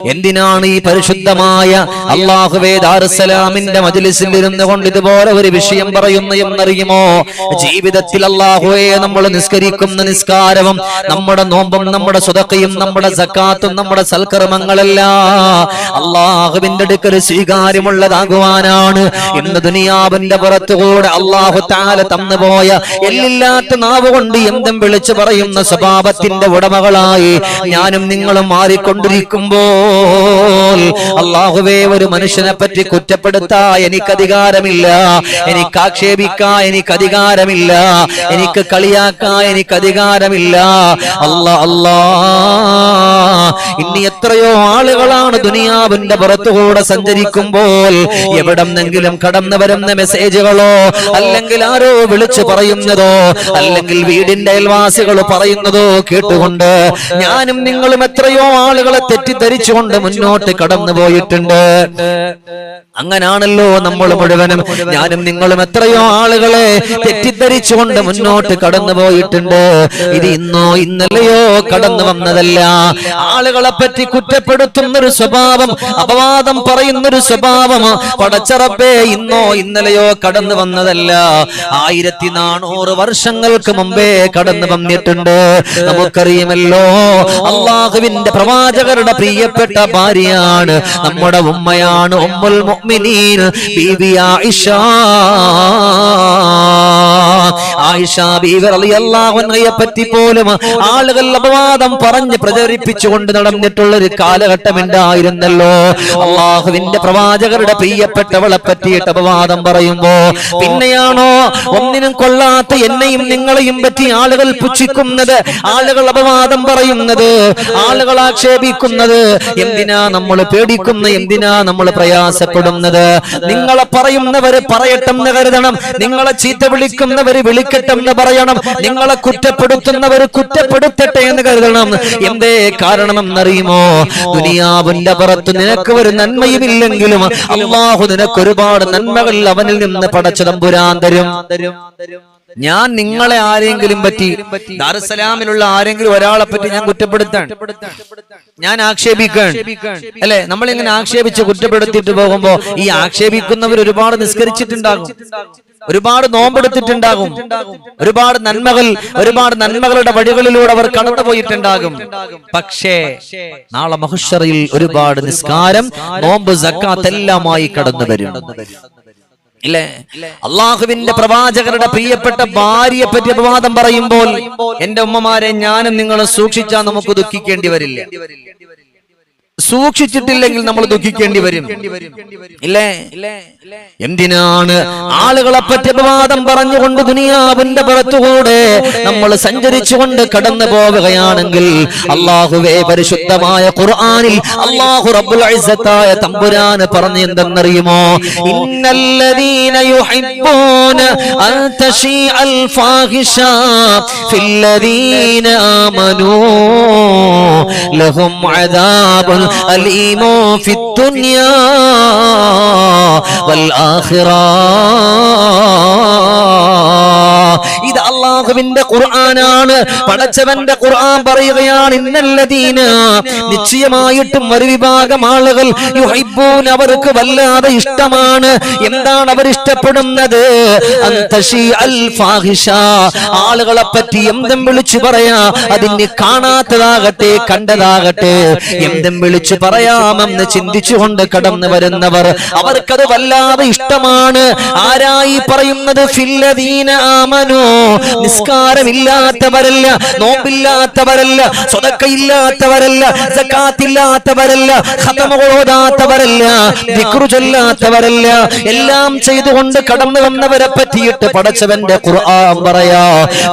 എന്തിനാണ് ഈ പരിശുദ്ധമായ അള്ളാഹുവേദാർസലാമിന്റെ മജിലിസിൽ ഇരുന്ന് കൊണ്ട് ഇതുപോലെ ഒരു വിഷയം പറയുന്നു എന്നറിയുമോ? ജീവിതത്തിൽ അള്ളാഹുവേ നമ്മൾ നിസ്കരിക്കുന്ന നിസ്കാരവും നമ്മുടെ നോമ്പും നമ്മുടെ സുതക്കയും നമ്മുടെ സക്കാത്തും നമ്മുടെ സൽക്കർമ്മങ്ങളല്ല അള്ളാഹുവിന്റെ അടുക്കൽ സ്വീകാര്യമുള്ളതാകുവാനാണ്. ഇന്ന് ദുനിയാവിന്റെ പുറത്തുകൂടെ അള്ളാഹു താല തന്നുപോയ എല്ലില്ലാത്ത നാവ് കൊണ്ട് എന്തും വിളിച്ചു പറയുന്ന സ്വഭാവത്തിന്റെ ഉടമകളായി ഞാനും നിങ്ങളും മാറിക്കൊണ്ടിരിക്കുമ്പോൾ അള്ളാഹുവേ ഒരു മനുഷ്യനെ പറ്റി കുറ്റപ്പെടുത്താ എനിക്ക് അധികാരമില്ല. എനിക്ക് ആക്ഷേപിക്കാ എനിക്ക് അധികാരമില്ല. എനിക്ക് കളിയാക്കാ എനിക്ക് അധികാരമില്ല. അല്ലാ അല്ലാ. ഇനി എത്രയോ ആളുകളാണ് ദുനിയാവിന്റെ പുറത്തുകൂടെ സഞ്ചരിക്കുമ്പോൾ എവിടെന്നെങ്കിലും കടന്നു വരുന്ന മെസ്സേജുകളോ അല്ലെങ്കിൽ ആരോ വിളിച്ചു പറയുന്നതോ അല്ലെങ്കിൽ വീടിന്റെ അയൽവാസികൾ പറയുന്നതോ കേട്ടുകൊണ്ട് ഞാനും നിങ്ങളും എത്രയോ ആളുകളെ തെറ്റിദ്ധരിച്ചുകൊണ്ട് മുന്നോട്ട് കടന്നു പോയിട്ടുണ്ട് അങ്ങനാണല്ലോ നമ്മൾ മുഴുവനും. ഞാനും നിങ്ങളും എത്രയോ ആളുകളെ തെറ്റിദ്ധരിച്ചുകൊണ്ട് മുന്നോട്ട് കടന്നു പോയിട്ടുണ്ട് ഇത് ഇന്നോ ഇന്നലെയോ കടന്നു വന്നതല്ല. ആളുകളെ പറ്റി കുറ്റപ്പെടുത്തുന്ന ഒരു സ്വഭാവം അപവാദം പറയുന്നൊരു സ്വഭാവം പടച്ചറപ്പേ ഇന്നോ ഇന്നലെയോ കടന്നു വന്നതല്ല. ആയിരത്തി നാനൂറ് വർഷങ്ങൾക്ക് മുമ്പേ കടന്നു വന്നിട്ടുണ്ട്. നമുക്കറിയുമല്ലോ അള്ളാഹുവിന്റെ പ്രവാചകരുടെ പ്രിയപ്പെട്ട ഭാര്യയാണ് നമ്മുടെ ഉമ്മയാണ് ഉമ്മുൽ മുഅ്മിനീൻ ബീബി ആയിഷ. ആയിഷ ബീവി റളിയല്ലാഹു അൻഹയെ പറ്റി പോലും ആളുകൾ അപവാദം പറഞ്ഞ് പ്രചരിപ്പിച്ചുകൊണ്ട് നടന്നിട്ടുള്ള ഒരു കാലഘട്ടം ഉണ്ടായിരുന്നല്ലോ അള്ളാഹുവിന്റെ പ്രവാചകരുടെ പ്രിയപ്പെട്ടവളെ പറ്റിയിട്ട് അപവാദം പറയുമ്പോ പിന്നെയാണോ ഒന്നിനും കൊള്ളാത്ത എന്നെയും നിങ്ങളെയും പറ്റി ആളുകൾ പുച്ഛിക്കുന്നത് ആളുകൾ അപവാദം പറയുന്നത് ആളുകൾ ആക്ഷേപിക്കുന്നത് എന്തിനാ നമ്മൾ പേടിക്കുന്ന? എന്തിനാ നമ്മൾ പ്രയാസപ്പെടുന്നത്? നിങ്ങളെ പറയുന്നവര് പറയട്ടെന്ന് കരുതണം. നിങ്ങളെ ചീത്ത വിളിക്കുന്നവര് വിളിക്കട്ടെന്ന് പറയണം. നിങ്ങളെ കുറ്റപ്പെടുത്തുന്നവര് കുറ്റപ്പെടുത്തട്ടെ എന്ന് കരുതണം. എന്തേ കാരണം എന്നറിയുമോ ദുനിയാവിന്റെ പുറത്ത് നിനക്ക് ഒരു നന്മയുമില്ലെങ്കിലും അള്ളാഹു നിനക്ക് ഒരുപാട് നന്മകൾ അവനിൽ നിന്ന് പടച്ചതമ്പുരാന്തരും ഞാൻ നിങ്ങളെ ആരെങ്കിലും പറ്റി ദാറുസലാമിലുള്ള ആരെങ്കിലും ഒരാളെ പറ്റി ഞാൻ കുറ്റപ്പെടുത്താൻ ഞാൻ ആക്ഷേപിക്കാൻ. അല്ലെ? നമ്മൾ ഇങ്ങനെ ആക്ഷേപിച്ച് കുറ്റപ്പെടുത്തിയിട്ട് പോകുമ്പോ ഈ ആക്ഷേപിക്കുന്നവർ ഒരുപാട് നിസ്കരിച്ചിട്ടുണ്ടാകും. ഒരുപാട് നോമ്പെടുത്തിട്ടുണ്ടാകും. ഒരുപാട് നന്മകൾ ഒരുപാട് നന്മകളുടെ വഴികളിലൂടെ അവർ കടന്നുപോയിട്ടുണ്ടാകും പക്ഷേ നാളെ മഹുഷറയിൽ ഒരുപാട് നിസ്കാരം നോമ്പ് സക്കാത്ത് എല്ലാമായി കടന്നു വരും. ഇല്ലേ? അള്ളാഹുവിന്റെ പ്രവാചകരുടെ പ്രിയപ്പെട്ട ഭാര്യയെ പറ്റി അപവാദം പറയുമ്പോൾ എന്റെ ഉമ്മമാരെ ഞാനും നിങ്ങളും സൂക്ഷിച്ചാൽ നമുക്ക് ദുഃഖിക്കേണ്ടി വരില്ല. സൂക്ഷിച്ചിട്ടില്ലെങ്കിൽ നമ്മൾ ദുഃഖിക്കേണ്ടി വരും. ഇല്ലേ? എന്തിനാണ് ആളുകളെ പറ്റി അപവാദം പറഞ്ഞുകൊണ്ട് ദുനിയാവിന്റെ പുറത്തുകൂടെ നമ്മൾ സഞ്ചരിച്ചുകൊണ്ട് കടന്നു പോവുകയാണെങ്കിൽ അള്ളാഹുവേ പരിശുദ്ധമായ ഖുർആനിൽ അള്ളാഹു റബ്ബുൽ ഇസ്സത്തായ തമ്പുരാൻ പറഞ്ഞു എന്തെന്നറിയുമോ? ഇന്നല്ലദീന യുഹിബ്ബൂന അൻ തശീഅൽ ഫാഹിഷ ഫില്ലദീന ആമനൂ ലഹും അദാബുൻ അലീമു ഫിദ്ദുനിയാ والآخرة ഇത് അള്ളാഹുവിന്റെ ഖുർആനാണ് പടച്ചവന്റെ ഖുർആൻ പറയുകയാണ് ഇന്നല്ലദീന നിശ്ചയമായിട്ടും ഒരു വിഭാഗം ആളുകൾ യുഹിബ്ബൂൻ അവർക്ക് വല്ലാതെ ഇഷ്ടമാണ് എന്താണ് അവർ ഇഷ്ടപ്പെടുന്നത് അന്തശി അൽ ഫാഹിഷ ആളുകളെ പറ്റി എന്തും വിളിച്ചു പറയാ അതിന് കാണാത്തതാകട്ടെ കണ്ടതാകട്ടെ എന്തും വിളിച്ചു പറയാമെന്ന് ചിന്തിച്ചുകൊണ്ട് കടന്നു വരുന്നവർ അവർക്കത് വല്ലാതെ ഇഷ്ടമാണ്. ആരായി പറയുന്നത്? നിസ്കാരമില്ലാത്തവരല്ല നോമ്പില്ലാത്തവരല്ല സ്വതക്കയില്ലാത്തവരല്ല സക്കാത്തില്ലാത്തവരല്ല ഹതമോടാത്തവരല്ല ദിക്റു ചൊല്ലാത്തവരല്ല. എല്ലാം ചെയ്തുകൊണ്ട് കടന്നു വന്നവരെ പറ്റിയിട്ട് പടച്ചവന്റെ ഖുർആൻ പറയാ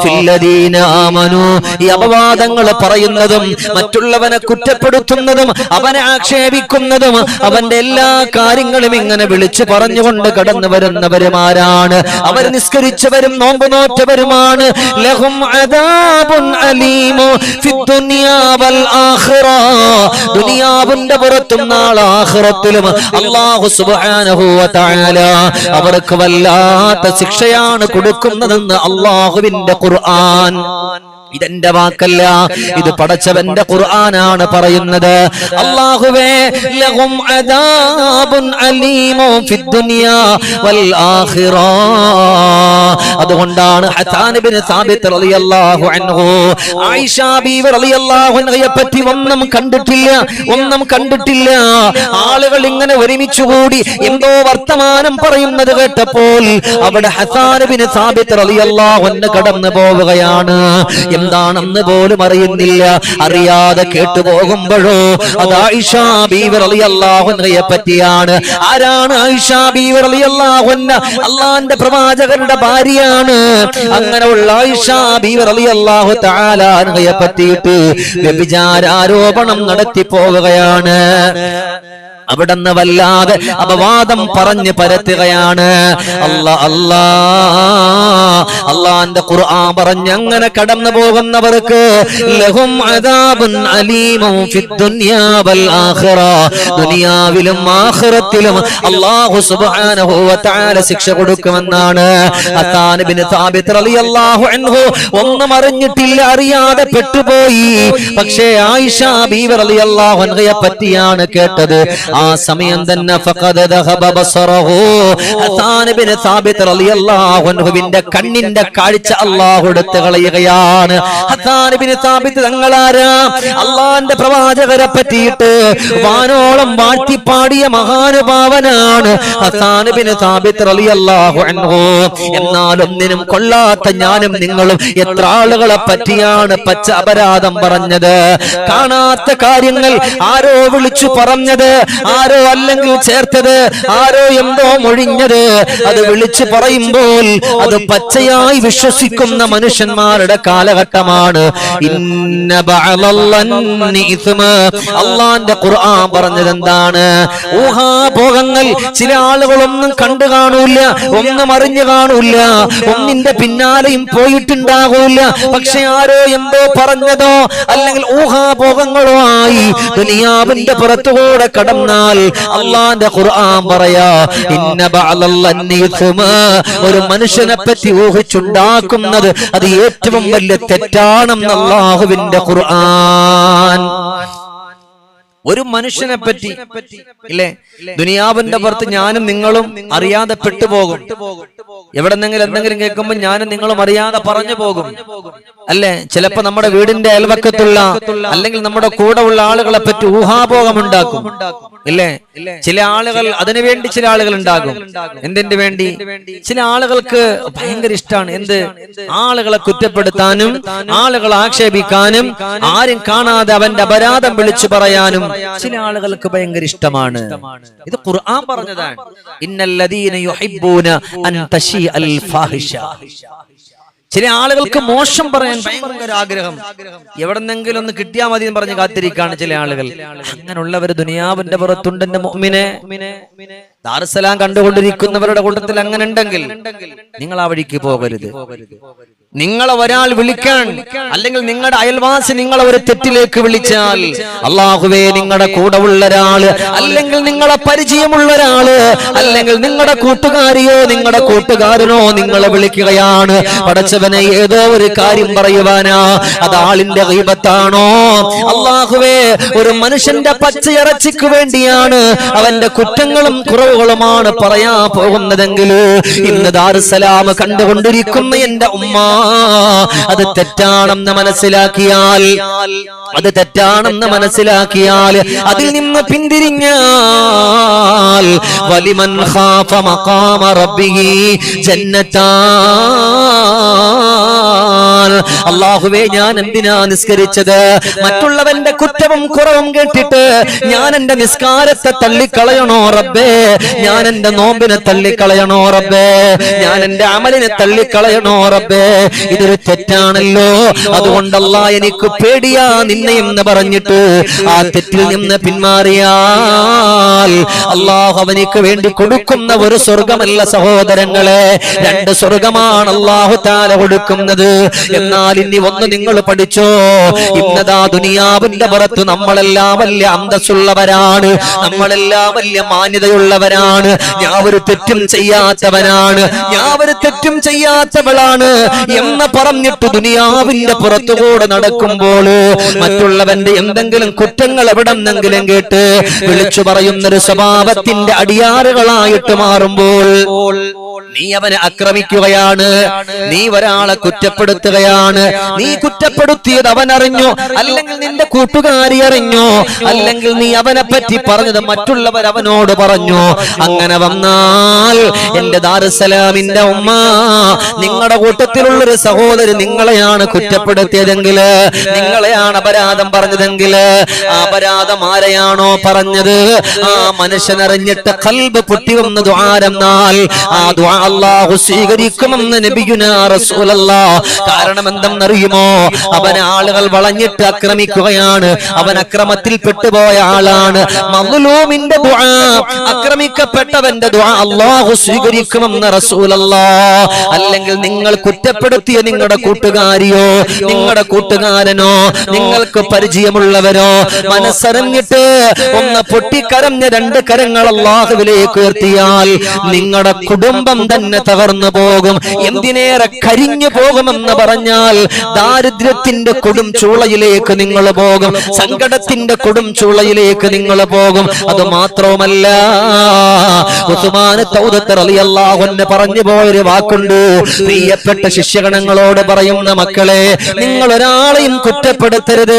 ഫില്ലദീന ആമനു. ഈ അപവാദങ്ങൾ പറയുന്നതും മറ്റുള്ളവനെ കുറ്റപ്പെടുത്തുന്നതും അവനെ ആക്ഷേപിക്കുന്നതും അവന്റെ എല്ലാ കാര്യങ്ങളും ഇങ്ങനെ വിളിച്ചു പറഞ്ഞുകൊണ്ട് കടന്നു വരുന്നവരുമാരാണ് അവർ നിസ്കരിച്ചവരും നോമ്പ് നോറ്റവരുമാണ് ദുനിയാവിന്റെ പുറത്തും നാളെ അവർക്ക് വല്ലാത്ത ശിക്ഷയാണ് കൊടുക്കുന്നതെന്ന് അള്ളാഹുവിന്റെ ഖുർആൻ. ഇതെന്റെ വാക്കല്ല. ഇത് പടച്ചവന്റെ ഖുർആനാണ് പറയുന്നത്. ലഹും അദാബുൻ വൽ അതുകൊണ്ടാണ് ഹസാൻ റളിയല്ലാഹു അൻഹു ആയിഷ റളിയല്ലാഹു അൻഹയെ പറ്റി ഒന്നും കണ്ടിട്ടില്ല ഒന്നും കണ്ടിട്ടില്ല. ആളുകൾ ഇങ്ങനെ ഒരുമിച്ച് കൂടി എന്തോ വർത്തമാനം പറയുന്നത് കേട്ടപ്പോൾ അവിടെ ഹസാൻ സാബിത്ത് റളിയല്ലാഹു അൻഹു കടന്നു പോവുകയാണ്. എന്താണെന്ന് പോലും അറിയുന്നില്ല. അറിയാതെ കേട്ടു പോകുമ്പോഴോ അത് ആയിഷ അൻഹയെ പറ്റിയാണ്. ആരാണ് അള്ളാന്റെ പ്രവാചകരുടെ ഭാര്യയാണ്. അങ്ങനെയുള്ള ആയിഷ തആല അൻഹയെ പറ്റിയിട്ട് വ്യഭിചാരാരോപണം നടത്തി പോവുകയാണ് അവിടുന്ന് വല്ലാതെ അപവാദം പറഞ്ഞ് പരത്തുകയാണ്. അല്ല അല്ലാ. അള്ളാന്റെ ഖുർആൻ പറഞ്ഞ് അങ്ങനെ കടന്നു പോകുന്നവർക്ക് ലഹും അദാബുൻ അലീമും ഫിദ്ദുനിയാ വൽ ആഖിറ. ദുനിയാവിലും ആഖിറത്തിലും അല്ലാഹു സുബ്ഹാനഹു വ തആല ശിക്ഷ കൊടുക്കുമെന്നാണ് അത്താൻ ഇബ്നു സാബിത്ത് റളിയല്ലാഹു അൻഹു. ഒന്നും അറിഞ്ഞിട്ടില്ല അറിയാതെ പെട്ടുപോയി. പക്ഷേ ആയിഷ ബീവി റളിയല്ലാഹു അൻഹയെ പറ്റിയാണ് കേട്ടത്. ആ സമയം തന്നെ ഫഖദ ദഹബ ബസറഹു. ഹസാൻ ഇബ്നു സാബിത്ത് റളിയല്ലാഹു അൻഹുവിന്റെ കണ്ണിന്റെ കാഴ്ച അല്ലാഹു എടുത്തു കളയുകയാണ്. തങ്ങളാരാ? അള്ളാന്റെ പ്രവാചകരെ പറ്റിയിട്ട് വാനോളം വാഴ്ത്തിപ്പാടിയ മഹാനുഭാവനാണ് എന്നാലൊന്നിനും ഇബ്നു സാബിത്ത് റളിയല്ലാഹു അൻഹു. എന്നാൽ ഒന്നിനും കൊള്ളാത്ത ഞാനും നിങ്ങളും എത്ര ആളുകളെ പറ്റിയാണ് പച്ച അപരാധം പറഞ്ഞത്? കാണാത്ത കാര്യങ്ങൾ ആരോ വിളിച്ചു പറഞ്ഞത്? ആരോ അല്ലെങ്കിൽ ചേർത്തത്? ആരോ എന്തോ മൊഴിഞ്ഞത്? അത് വിളിച്ചു പറയുമ്പോൾ അത് പച്ചയായി വിശ്വസിക്കുന്ന മനുഷ്യന്മാരുടെ കാലഘട്ടമാണ്. അള്ളാന്റെ ഖുർആൻ പറഞ്ഞത് എന്താണ് ഊഹാഭോഗങ്ങൾ ചില ആളുകളൊന്നും കണ്ടു കാണൂല്ല ഒന്നും അറിഞ്ഞു കാണൂല്ല ഒന്നിന്റെ പിന്നാലെയും പോയിട്ടുണ്ടാകൂല്ല. പക്ഷെ ആരോ എന്തോ പറഞ്ഞതോ അല്ലെങ്കിൽ ഊഹാഭോഗങ്ങളോ ആയി ദുനിയാവിന്റെ പുറത്തുകൂടെ കടന്നാൽ അള്ളാന്റെ ഖുർആൻ പറയാ ഇന്ന ഒരു മനുഷ്യനെ പറ്റി ഊഹിച്ചുണ്ടാക്കുന്നത് അത് ഏറ്റവും വലിയ തെറ്റാണെന്ന് അള്ളാഹുവിന്റെ ഖുർആൻ. ഒരു മനുഷ്യനെ പറ്റി ഇല്ലേ? ദുനിയാവിന്റെ പുറത്ത് ഞാനും നിങ്ങളും അറിയാതെ പെട്ടുപോകും. എവിടെന്നെങ്കിലും എന്തെങ്കിലും കേൾക്കുമ്പോൾ ഞാനും നിങ്ങളും അറിയാതെ പറഞ്ഞു പോകും. അല്ലെ? ചിലപ്പോ നമ്മുടെ വീടിന്റെ അയൽവക്കത്തുള്ള അല്ലെങ്കിൽ നമ്മുടെ കൂടെ ഉള്ള ആളുകളെ പറ്റി ഊഹാഭോഗം ഉണ്ടാക്കും. ഇല്ലേ? ചില ആളുകൾ അതിനുവേണ്ടി ചില ആളുകൾ ഉണ്ടാകും. എന്തിന്റെ വേണ്ടി? ചില ആളുകൾക്ക് ഭയങ്കര ഇഷ്ടമാണ് എന്ത്? ആളുകളെ കുറ്റപ്പെടുത്താനും ആളുകളെ ആക്ഷേപിക്കാനും ആരും കാണാതെ അവന്റെ അപരാധം വിളിച്ചു പറയാനും ചില ആളുകൾക്ക് ഭയങ്കര ഇഷ്ടമാണ്. ഇത് ഖുർആൻ പറഞ്ഞതാണ്. ഇന്നല്ലദീന യുഹിബ്ബൂന അൻ തശീ അൽ ഫാഹിഷ. ചില ആളുകൾക്ക് മോശം പറയാൻ ഭയങ്കര ആഗ്രഹം. എവിടെന്നെങ്കിലും ഒന്ന് കിട്ടിയാൽ മതി എന്ന് പറഞ്ഞ് കാത്തിരിക്കാണ് ചില ആളുകൾ. അങ്ങനെയുള്ളവർ ദുനിയാവിന്റെ പുറത്തുണ്ടെന്റെ മുഅ്മിനെ. ദാറുസലാം കണ്ടുകൊണ്ടിരിക്കുന്നവരുടെ കൂട്ടത്തിൽ അങ്ങനെ ഉണ്ടെങ്കിൽ നിങ്ങൾ ആ വഴിക്ക് പോകരുത്. നിങ്ങളെ ഒരാൾ വിളിക്കാൻ അല്ലെങ്കിൽ നിങ്ങളുടെ അയൽവാസി നിങ്ങളെ ഒരു തെറ്റിലേക്ക് വിളിച്ചാൽ അള്ളാഹുവേ നിങ്ങളുടെ കൂടെ ഉള്ള ഒരാൾ അല്ലെങ്കിൽ നിങ്ങളെ പരിചയമുള്ള ഒരാൾ അല്ലെങ്കിൽ നിങ്ങളുടെ കൂട്ടുകാരിയോ നിങ്ങളുടെ കൂട്ടുകാരനോ നിങ്ങളെ വിളിക്കുകയാണ്. പടച്ചവനെ ഏതോ ഒരു കാര്യം പറയുവാനാ. അത് ആളിന്റെ ഗീബത്താണോ? അള്ളാഹുവേ ഒരു മനുഷ്യന്റെ പച്ചയിറച്ചിക്ക് വേണ്ടിയാണ് അവന്റെ കുറ്റങ്ങളും കുറവുകളുമാണ് പറയാ പോകുന്നതെങ്കിൽ ഇന്ന് ദാറുസലാം കണ്ടുകൊണ്ടിരിക്കുന്ന എന്റെ ഉമ്മ. അത് തെറ്റാണെന്ന് മനസ്സിലാക്കിയാൽ അത് തെറ്റാണെന്ന് മനസ്സിലാക്കിയാൽ അതിൽ നിന്ന് പിന്തിരിഞ്ഞാൽ വലിമൻ ഖാഫ മഖാമ റബ്ബിഹി അള്ളാഹുവേ ഞാൻ എന്തിനാ നിസ്കരിച്ചത്? മറ്റുള്ളവന്റെ കുറ്റവും കുറവും കേട്ടിട്ട് ഞാൻ എന്റെ നിസ്കാരത്തെ തള്ളിക്കളയണോ റബ്ബേ? ഞാൻ എന്റെ നോമ്പിനെ തള്ളിക്കളയണോ റബ്ബേ? ഞാൻ എന്റെ അമലിനെ തള്ളിക്കളയണോ റബ്ബേ? ഇതൊരു തെറ്റാണല്ലോ. അതുകൊണ്ടല്ല എനിക്ക് പേടിയാ നിന്നെ എന്ന് പറഞ്ഞിട്ട് ആ തെറ്റിൽ നിന്ന് പിന്മാറിയാൽ അള്ളാഹു അവനിക്ക് വേണ്ടി കൊടുക്കുന്ന ഒരു സ്വർഗമല്ല സഹോദരങ്ങളെ. രണ്ട് സ്വർഗമാണ് അള്ളാഹു താല കൊടുക്കുന്നത്. എന്നാൽ ഇനി ഒന്ന് നിങ്ങൾ പഠിച്ചോ. ഇന്നതാ ദുനിയാവിന്റെ പുറത്ത് നമ്മളെല്ലാം വലിയ അന്തസ്സുള്ളവരാണ്. നമ്മളെല്ലാം വലിയ മാന്യതയുള്ളവരാണ്. ഞാൻ ഒരു തെറ്റും ചെയ്യാത്തവനാണ്. ഞാൻ ഒരു തെറ്റും ചെയ്യാത്തവളാണ്. എന്ന് പറഞ്ഞിട്ട് ദുനിയാവിന്റെ പുറത്തുകൂടെ നടക്കുമ്പോൾ മറ്റുള്ളവന്റെ എന്തെങ്കിലും കുറ്റങ്ങൾ എവിടെന്നെങ്കിലും കേട്ട് വിളിച്ചു പറയുന്നൊരു സ്വഭാവത്തിന്റെ അടിയാറുകളായിട്ട് മാറുമ്പോൾ നീ അവനെ ആക്രമിക്കുകയാണ്. നീ ഒരാളെ കുറ്റപ്പെടുത്തുകയാണ്. നീ കുറ്റപ്പെടുത്തിയത് അവൻ അറിഞ്ഞു. അല്ലെങ്കിൽ നിന്റെ കൂട്ടുകാരി അറിഞ്ഞു. അല്ലെങ്കിൽ നീ അവനെ പറ്റി പറഞ്ഞത് മറ്റുള്ളവർ അവനോട് പറഞ്ഞു. അങ്ങനെ വന്നാൽ എന്റെ ദാറുസലാമിന്റെ ഉമ്മ നിങ്ങളുടെ കൂട്ടത്തിലുള്ളൊരു സഹോദരി നിങ്ങളെയാണ് കുറ്റപ്പെടുത്തിയതെങ്കിൽ നിങ്ങളെയാണ് അപരാധം പറഞ്ഞതെങ്കിൽ അപരാധം ആരെയാണോ പറഞ്ഞത്? ആ മനുഷ്യനറിഞ്ഞിട്ട് കൽബ് പൊട്ടി വന്ന ദ്വാരെന്നാൽ ആ ദ്വാ അള്ളാഹു സ്വീകരിക്കുമെന്ന് നബിയുനാ റസൂലല്ലാ. കാരണം എന്തെന്നറിയുമോ അവൻ ആളുകൾ വളഞ്ഞിട്ട് ആക്രമിക്കുകയാണ്. അവൻ അക്രമത്തിൽ പെട്ടുപോയ ആളാണ്. ആക്രമിക്കപ്പെട്ടവന്റെ ദുആ അള്ളാഹു സ്വീകരിക്കുമെന്ന് റസൂലല്ല. അല്ലെങ്കിൽ നിങ്ങൾ കുറ്റപ്പെടുത്തിയ നിങ്ങളുടെ കൂട്ടുകാരിയോ നിങ്ങളുടെ കൂട്ടുകാരനോ നിങ്ങൾക്ക് പരിചയമുള്ളവരോ? മനസ്സറിഞ്ഞിട്ട് ഒന്ന് പൊട്ടിക്കരഞ്ഞ രണ്ട് കരങ്ങൾ അള്ളാഹുവിലേക്ക് ഉയർത്തിയാൽ നിങ്ങളുടെ കുടുംബം തന്നെ തകർന്നു പോകും. എന്തിനേറെ കരിഞ്ഞു പോകുമെന്ന് പറഞ്ഞാൽ ദാരിദ്ര്യത്തിന്റെ കൊടും ചൂളയിലേക്ക് നിങ്ങൾ പോകും. സങ്കടത്തിന്റെ കൊടും ചൂളയിലേക്ക് നിങ്ങൾ പോകും. അത് മാത്രവുമല്ല ഉസ്മാൻ പറഞ്ഞു പോയൊരു വാക്കുണ്ട്. പ്രിയപ്പെട്ട ശിഷ്യഗണങ്ങളോട് പറയുന്ന മക്കളെ നിങ്ങൾ ഒരാളെയും കുറ്റപ്പെടുത്തരുത്.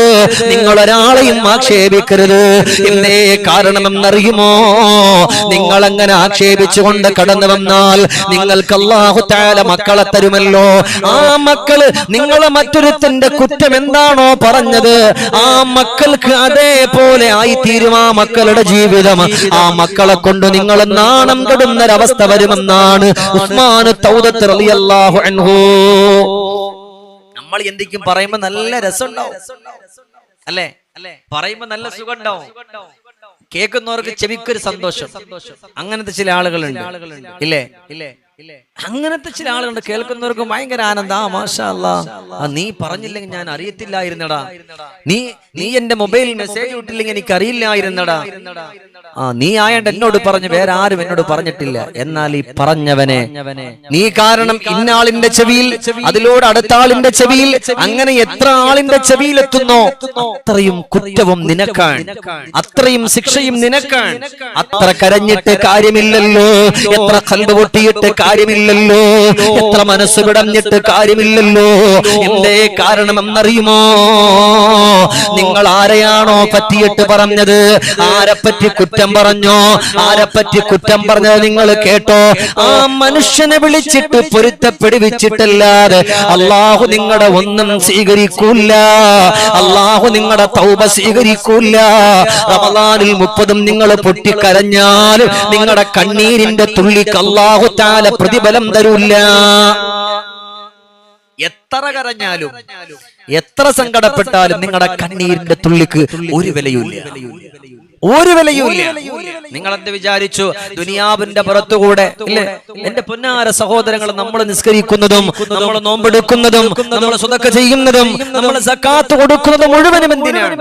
നിങ്ങൾ ഒരാളെയും ആക്ഷേപിക്കരുത്. എന്തേ കാരണമെന്നറിയുമോ? നിങ്ങൾ അങ്ങനെ ആക്ഷേപിച്ചുകൊണ്ട് കടന്നു വന്നാൽ നിങ്ങൾക്ക് അള്ളാഹു താല മക്കളെ തരുമല്ലോ. ആ മക്കൾ നിങ്ങളെ മറ്റൊരുത്തന്റെ കുറ്റം എന്താണോ പറഞ്ഞത്? ആ മക്കൾക്ക് അതേപോലെ ആയിത്തീരും ആ മക്കളുടെ ജീവിതം. ആ മക്കളെ കൊണ്ട് നിങ്ങൾ നാണം കെടുന്നൊരവസ്ഥ വരുമെന്നാണ് ഉസ്മാൻ തൗദത്ത് റളിയല്ലാഹു അൻഹു. നമ്മൾ എന്തിക്കും പറയുമ്പോ നല്ല രസമുണ്ടാവും. അല്ലേ? അല്ലേ? പറയുമ്പോ നല്ല സുഖം ഉണ്ടാവും കേൾക്കുന്നവർക്ക് ചെവിക്കൊരു സന്തോഷം. അങ്ങനത്തെ ചില ആളുകളുണ്ട്. ഇല്ലേ? ഇല്ലേ? അങ്ങനത്തെ ചില ആളുകളുണ്ട്. കേൾക്കുന്നവർക്ക് ഭയങ്കര ആനന്ദ. ആ മാഷാ അല്ലാ ആ, നീ പറഞ്ഞില്ലെങ്കിൽ ഞാൻ അറിയത്തില്ലായിരുന്നടാ. നീ നീ എന്റെ മൊബൈലിൽ മെസ്സേജ് വിട്ടില്ലെങ്കിൽ എനിക്ക് അറിയില്ലായിരുന്നടാ ആ നീ ആയണ്ട് എന്നോട് പറഞ്ഞു വേറെ ആരും എന്നോട് പറഞ്ഞിട്ടില്ല. എന്നാൽ ഈ പറഞ്ഞവനെ. നീ കാരണം ഇന്നാളിന്റെ ചെവിയിൽ അതിലൂടെ അടുത്ത ആളിന്റെ ചെവിയിൽ അങ്ങനെ എത്ര ആളിന്റെ ചെവിയിൽ എത്തുന്നോ അത്രയും കുറ്റവും നിനക്കാണ്. അത്രയും ശിക്ഷയും നിനക്കാണ്. അത്ര കരഞ്ഞിട്ട് കാര്യമില്ലല്ലോ. എത്ര കല്ലുപൊട്ടിയിട്ട് പൊട്ടിയിട്ട് കാര്യമില്ലല്ലോ. എത്ര മനസ്സ് വിടഞ്ഞിട്ട് കാര്യമില്ലല്ലോ. എന്തേ കാരണമെന്നറിയുമോ? നിങ്ങൾ ആരെയാണോ പറ്റിയിട്ട് പറഞ്ഞത്? ആരെപ്പറ്റി കുറ്റം പറഞ്ഞോ? ആരെപ്പറ്റി കുറ്റം പറഞ്ഞത് നിങ്ങൾ കേട്ടോ? ആ മനുഷ്യനെ വിളിച്ചിട്ട് പൊരുത്തപ്പെടുവിച്ചിട്ടല്ലാതെ അള്ളാഹു നിങ്ങളുടെ ഒന്നും സ്വീകരിക്കൂല്ല. അള്ളാഹു നിങ്ങളുടെ തൗബ സ്വീകരിക്കൂല റമദാനിൽ മുപ്പതും നിങ്ങൾ പൊട്ടിക്കരഞ്ഞാൽ നിങ്ങളുടെ കണ്ണീരിന്റെ തുള്ളിക്ക് അള്ളാഹു താല പ്രതിഫലം തരൂല്ല. എത്ര കരഞ്ഞാലും എത്ര സങ്കടപ്പെട്ടാലും നിങ്ങളുടെ കണ്ണീരിന്റെ തുള്ളിക്ക് ഒരു വിലയുമില്ല. ഒരു വിലയുമില്ല. നിങ്ങൾ എന്ത് വിചാരിച്ചു? ദുനിയാവിന്റെ പുറത്തുകൂടെ ഇല്ലേ? എന്റെ പൊന്നാര സഹോദരങ്ങൾ നമ്മൾ നിസ്കരിക്കുന്നതും നമ്മൾ നോമ്പെടുക്കുന്നതും നമ്മൾ സ്വതക്ക ചെയ്യുന്നതും നമ്മൾ സക്കാത്ത് കൊടുക്കുന്നതും മുഴുവനും എന്തിനാണ്?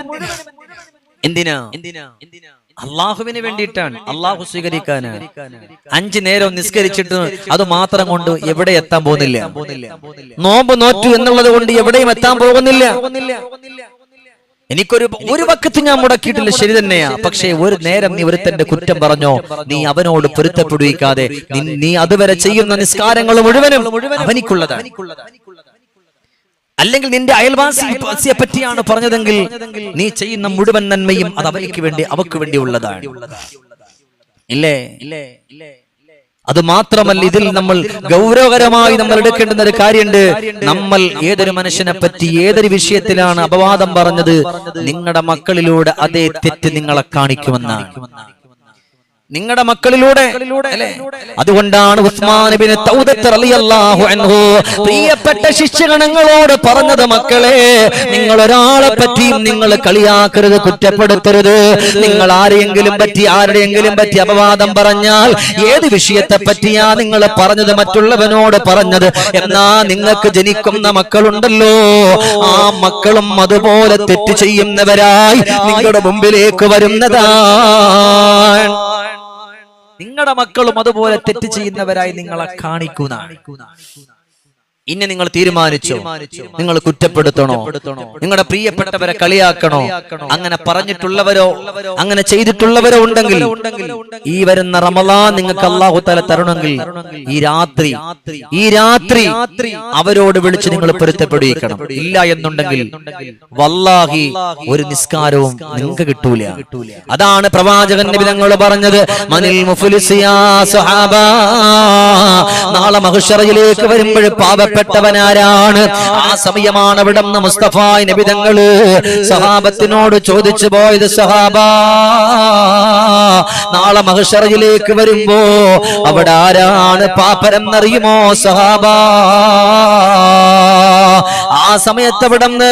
എന്തിനാ? എന്തിനാ? അള്ളാഹുവിന് വേണ്ടിയിട്ടാണ് അള്ളാഹു സ്വീകരിക്കാനാണ് അഞ്ചു നേരം നിസ്കരിച്ചിട്ട് അത് മാത്രം കൊണ്ട് എവിടെ എത്താൻ പോകുന്നില്ല. നോമ്പ് നോറ്റു എന്നുള്ളത് കൊണ്ട് എവിടെയും എത്താൻ പോകുന്നില്ല. എനിക്കൊരു ഒരു വക്കത്ത് ഞാൻ മുടക്കിയിട്ടില്ല. ശരി തന്നെയാ. പക്ഷേ ഒരു നേരം നീ ഒരുത്തന്റെ കുറ്റം പറഞ്ഞോ? നീ അവനോട് പൊരുത്തപ്പെടുവിക്കാതെ നീ- അതുവരെ ചെയ്യുന്ന നിസ്കാരങ്ങൾ മുഴുവനും അവനിക്കുള്ളതാണ്. അല്ലെങ്കിൽ നിന്റെ അയൽവാസിയെ പറ്റിയാണ് പറഞ്ഞതെങ്കിൽ നീ ചെയ്യുന്ന മുഴുവൻ നന്മയും അത് അവയ്ക്ക് വേണ്ടി അവക്ക് വേണ്ടി ഉള്ളതാണ് ഇല്ലേ? ഇല്ലേ? ഇല്ലേ? അത് മാത്രമല്ല ഇതിൽ നമ്മൾ ഗൗരവകരമായി നമ്മൾ എടുക്കേണ്ടുന്ന ഒരു കാര്യമുണ്ട്. നമ്മൾ ഏതൊരു മനുഷ്യനെ പറ്റി ഏതൊരു വിഷയത്തിലാണ് അപവാദം പറഞ്ഞത് നിങ്ങളുടെ മക്കളിലൂടെ അതേ തെറ്റ് നിങ്ങളെ കാണിക്കുമെന്നാണ്. നിങ്ങളുടെ മക്കളിലൂടെ അതുകൊണ്ടാണ് അൻഹു പ്രിയപ്പെട്ട ശിഷ്യഗണങ്ങളോട് പറഞ്ഞത് മക്കളെ നിങ്ങൾ ഒരാളെ പറ്റിയും നിങ്ങൾ കളിയാക്കരുത് കുറ്റപ്പെടുത്തരുത്. നിങ്ങൾ ആരെയെങ്കിലും പറ്റി ആരുടെയെങ്കിലും പറ്റി അപവാദം പറഞ്ഞാൽ ഏത് വിഷയത്തെ പറ്റിയാ നിങ്ങൾ പറഞ്ഞത് മറ്റുള്ളവനോട് പറഞ്ഞത്? എന്നാ നിങ്ങൾക്ക് ജനിക്കുന്ന മക്കളുണ്ടല്ലോ. ആ മക്കളും അതുപോലെ തെറ്റ് ചെയ്യുന്നവരായി നിങ്ങളുടെ മുമ്പിലേക്ക് വരുന്നതാണ് നിങ്ങളുടെ മക്കളും അതുപോലെ തെറ്റ് ചെയ്യുന്നവരായി നിങ്ങളെ കാണിക്കുന്നതാണ്. ഇനി നിങ്ങൾ തീരുമാനിച്ചു? നിങ്ങൾ കുറ്റപ്പെടുത്തണോ? നിങ്ങളുടെ പ്രിയപ്പെട്ടവരെ കളിയാക്കണോ? അങ്ങനെ പറഞ്ഞിട്ടുള്ളവരോ അങ്ങനെ ചെയ്തിട്ടുള്ളവരോ ഉണ്ടെങ്കിൽ ഈ വരുന്ന റമലാൻ നിങ്ങൾക്ക് അള്ളാഹു തല തരണമെങ്കിൽ ഈ രാത്രി ഈ രാത്രി അവരോട് വിളിച്ച് നിങ്ങൾ പൊരുത്തപ്പെടുവിക്കണം. ഇല്ല എന്നുണ്ടെങ്കിൽ വല്ലാഹി ഒരു നിസ്കാരവും നിങ്ങൾക്ക് കിട്ടൂല. അതാണ് പ്രവാചകൻ നബി തങ്ങൾ പറഞ്ഞത് മനിൽ മുഫ്ലിസിയാ നാളെ മഹുഷറയിലേക്ക് വരുമ്പോൾ പാവപ്പെട്ടവനാരാണ് ആ സമയമാണ് അവിടെ മുസ്തഫ നബിതങ്ങൾ സഹാബത്തിനോട് ചോദിച്ചു പോയത് സഹാബ നാളെ മഹുഷറയിലേക്ക് വരുമ്പോ അവിടെ ആരാണ് പാപ്പരെന്നറിയുമോ സഹാബ? ആ സമയത്ത് അവിടുന്ന്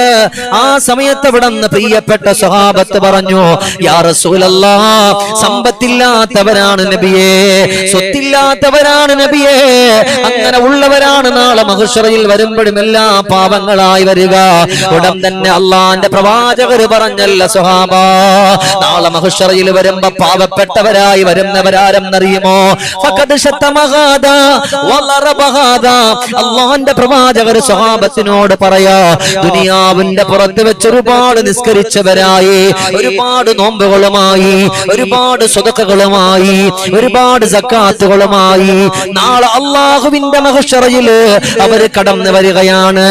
ആ സമയത്ത് അവിടുന്ന് പ്രിയപ്പെട്ട സഹാബത്ത് പറഞ്ഞു യാ സമ്പത്തില്ലാത്തവരാണ് നബിയെ സ്വത്തില്ലാത്തവരാണ് നബിയെ അങ്ങനെ ഉള്ളവരാണ് നാളെ മഹുഷറയിൽ വരുമ്പോഴും എല്ലാ പാപങ്ങളായി വരിക. ഉടൻ തന്നെ അള്ളാന്റെ പ്രവാചകർ പറഞ്ഞല്ല സ്വഹാബ നാളെ മഹുഷറയിൽ വരുമ്പോ പാവപ്പെട്ടവരായി വരുന്നവരാരെന്നറിയുമോ അള്ളാന്റെ പ്രവാചകർ സ്വഹാബത്തിനോട് പറയാ ദുനിയാവിന്റെ പുറത്ത് വെച്ച് ഒരുപാട് നിസ്കരിച്ചവരായി ഒരുപാട് നോമ്പുകളുമായി ഒരുപാട് സ്വതക്കുകളുമായി ഒരുപാട് സക്കാത്തുകളുമായി നാളെ അള്ളാഹുവിന്റെ മഹുഷറയിൽ അവർ കടന്നു വരികയാണ്.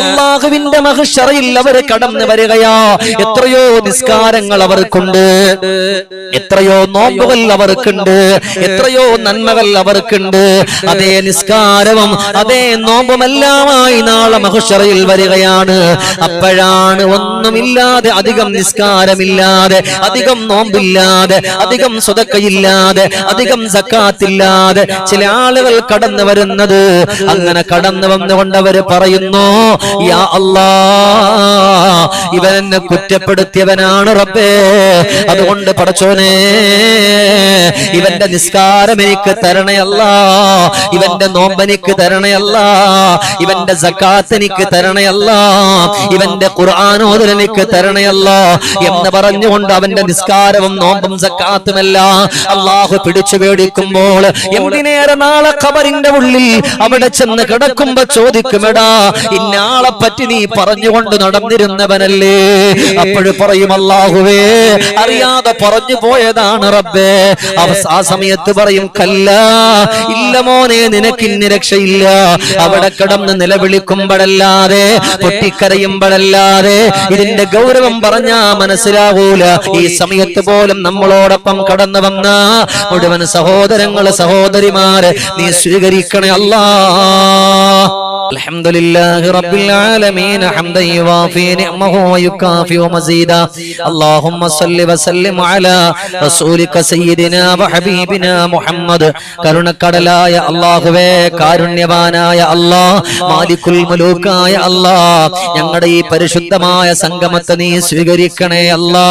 അള്ളാഹുവിന്റെ മഹുഷറയിൽ അവർ കടന്നു വരികയാ. എത്രയോ നിസ്കാരങ്ങൾ അവർക്കുണ്ട്. എത്രയോ നോമ്പുകൾ അവർക്കുണ്ട് എത്രയോ നന്മകൾ അവർക്കുണ്ട്. അതേ നിസ്കാരവും അതേ നോമ്പുമെല്ലാമായി നാളെ മഹുഷറയിൽ വരികയാണ്. അപ്പോഴാണ് ഒന്നുമില്ലാതെ അധികം നിസ്കാരമില്ലാതെ അധികം നോമ്പില്ലാതെ അധികം സ്വതക്കയില്ലാതെ അധികം സക്കാത്തില്ലാതെ ചില ആളുകൾ കടന്നു വരുന്നത്. അങ്ങനെ കടന്നു വന്നുകൊണ്ട് അവർ പറയുന്നു യാ അല്ലാ ഇവൻ എന്നെ കുറ്റപ്പെടുത്തിയവനാണ് റബ്ബേ. അതുകൊണ്ട് പടച്ചോനെ ഇവന്റെ നിസ്കാരം എനിക്ക് തരണയല്ല. ഇവന്റെ നോമ്പനിക്ക് തരണയല്ല. ഇവന്റെ സക്കാത്ത് എനിക്ക് തരണയല്ല. ഇവന്റെ ഖുർആാനോദൽ എനിക്ക് തരണയല്ല. എന്ന് പറഞ്ഞുകൊണ്ട് അവന്റെ നിസ്കാരവും നോമ്പും സക്കാത്തുമല്ല. അള്ളാഹു പിടിച്ചു പേടിക്കുമ്പോൾ എന്തിനേറെ നാളെ ഖബറിന്റെ ഉള്ളിൽ അവിടെ ചെന്ന് കിടക്കുമ്പോ ചോദിക്കുമെടാ ഇന്നാളെ പറ്റി നീ പറഞ്ഞുകൊണ്ട് നടന്നിരുന്നവനല്ലേ? അപ്പോഴും പറയും അള്ളാഹുവേ അറിയാതെ പറഞ്ഞു പോയതാണ് റബ്ബേ. അവ- ആ സമയത്ത് പറയും കല്ല ഇല്ല മോനെ നിനക്ക് ഇന്ന് രക്ഷയില്ല. അവിടെ കിടന്ന് നിലവിളിക്കുമ്പോഴല്ലാതെ പൊട്ടിക്കരയുമ്പോഴല്ലാതെ ഇതിന്റെ ഗൗരവം പറഞ്ഞാ മനസ്സിലാവൂല. ഈ സമയത്ത് പോലും നമ്മളോടൊപ്പം കടന്നു വന്ന മുഴുവൻ സഹോദരങ്ങൾ സഹോദരിമാര് നീ സ്വീകരിക്കണേ അല്ലാ. الحمد لله رب العالمين حمدا يوافي نعمه ويكافئ مزيدا اللهم صل وسلم على رسولك سيدنا وحبيبنا محمد കരുണക്കടലായ അള്ളാഹുവേ കാരുണ്യവാനായ അല്ലാ മാലിക്കുൽ മുലൂക്കായ അല്ലാ ഞങ്ങളുടെ ഈ പരിശുദ്ധമായ സംഗമത്തെ നീ സ്വീകരിക്കണേ അല്ലാ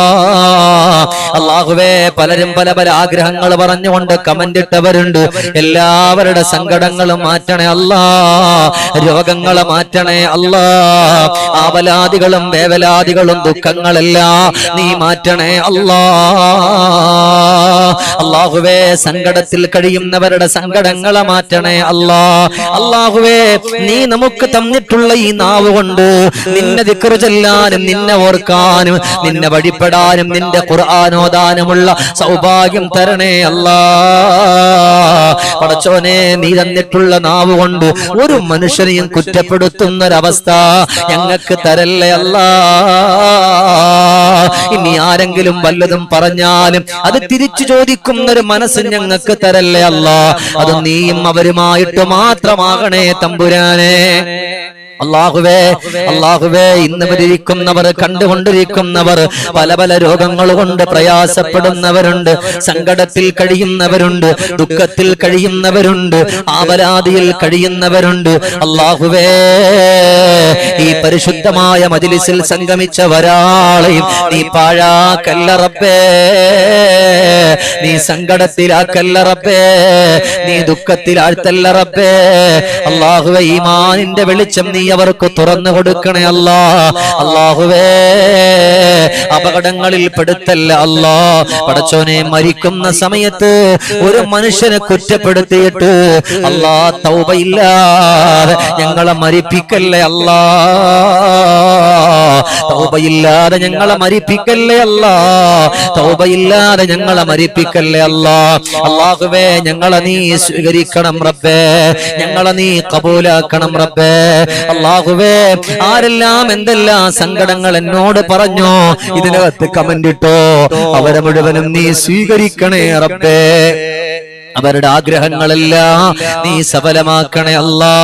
അള്ളാഹുവേ പലരും പല പല ആഗ്രഹങ്ങൾ പറഞ്ഞുകൊണ്ട് കമന്റ് ഇട്ടവരുണ്ട് എല്ലാവരുടെ സങ്കടങ്ങളും മാറ്റണേ അല്ലാ രോഗങ്ങളെ മാറ്റണേ അല്ലാ. ആവലാദികളും വേവലാദികളും ദുഃഖങ്ങളെല്ലാം നീ മാറ്റണേ അല്ലാ. അള്ളാഹുവേ സങ്കടത്തിൽ കഴിയുന്നവരുടെ സങ്കടങ്ങളെ മാറ്റണേ അല്ലാ. അള്ളാഹുവേ നീ നമുക്ക് തന്നിട്ടുള്ള ഈ നാവ് കൊണ്ട് നിന്നെ ദിക്റ് ചെല്ലാനും നിന്നെ ഓർക്കാനും നിന്നെ വഴിപ്പെടാനും നിന്റെ ഖുർആാനോദാനുമുള്ള സൗഭാഗ്യം തരണേ അല്ലാ. പടച്ചോനെ നീ തന്നിട്ടുള്ള നാവ് കൊണ്ട് ഒരു മനുഷ്യനെയും കുറ്റപ്പെടുത്തുന്നൊരവസ്ഥ ഞങ്ങൾക്ക് തരല്ലേ അല്ല? ഇനി ആരെങ്കിലും വല്ലതും പറഞ്ഞാലും അത് തിരിച്ചു ചോദിക്കുന്നൊരു മനസ്സ് ഞങ്ങൾക്ക് തരല്ലേ അല്ല? അത് നീയും അവരുമായിട്ട് മാത്രമാകണേ തമ്പുരാനെ. അള്ളാഹുവേ അള്ളാഹുവേ ഇന്ന് വരിക്കുന്നവർ കണ്ടുകൊണ്ടിരിക്കുന്നവർ പല പല രോഗങ്ങൾ കൊണ്ട് പ്രയാസപ്പെടുന്നവരുണ്ട് സങ്കടത്തിൽ കഴിയുന്നവരുണ്ട് ദുഃഖത്തിൽ കഴിയുന്നവരുണ്ട് ആപരാധിയിൽ കഴിയുന്നവരുണ്ട്. അള്ളാഹുവേ ഈ പരിശുദ്ധമായ മജിലിസിൽ സംഗമിച്ച ഒരാളെയും നീ പാഴാക്കല്ലറപ്പേ നീ സങ്കടത്തിലാക്കല്ലറപ്പേ നീ ദുഃഖത്തിലാഴ്ത്തല്ലറപ്പേ അള്ളാഹുവേ ഈ മാനിന്റെ വെളിച്ചം നീ അവർക്ക് തുറന്നു കൊടുക്കണേ അല്ലാ. അള്ളാഹുവേ അപകടങ്ങളിൽ പെടുത്തല്ല അല്ലാ. പടച്ചോനെ മരിക്കുന്ന സമയത്ത് ഒരു മനുഷ്യനെ കുറ്റപ്പെടുത്തിയിട്ട് അല്ലാ തൗബയില്ലാതെ ഞങ്ങളെ മരിപ്പിക്കല്ലേ അല്ലാ. തൗബയില്ലാതെ ഞങ്ങളെ മരിപ്പിക്കല്ലേ അല്ലാ. തൗബയില്ലാതെ ഞങ്ങളെ മരിപ്പിക്കല്ലേ അല്ലാ. അള്ളാഹുവേ ഞങ്ങളെ നീ സ്വീകരിക്കണം റബ്ബേ. ഞങ്ങളെ നീ കബൂലാക്കണം റബ്ബേ. അള്ളാഹുവേ ആരെല്ലാം എന്തെല്ലാം സങ്കടങ്ങൾ എന്നോട് പറഞ്ഞോ ഇതിനകത്ത് കമന്റ് ഇട്ടോ അവരെ മുഴുവനും നീ സ്വീകരിക്കണേ റബ്ബേ. അവരുടെ ആഗ്രഹങ്ങളെല്ലാം നീ സഫലമാക്കണേ അല്ലാ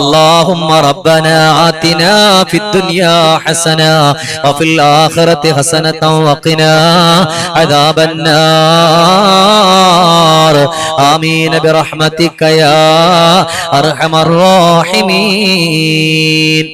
اللهم ربنا آتنا في الدنيا حسنة وفي الآخرة حسنة وقنا عذاب النار آمين برحمتك يا أرحم الراحمين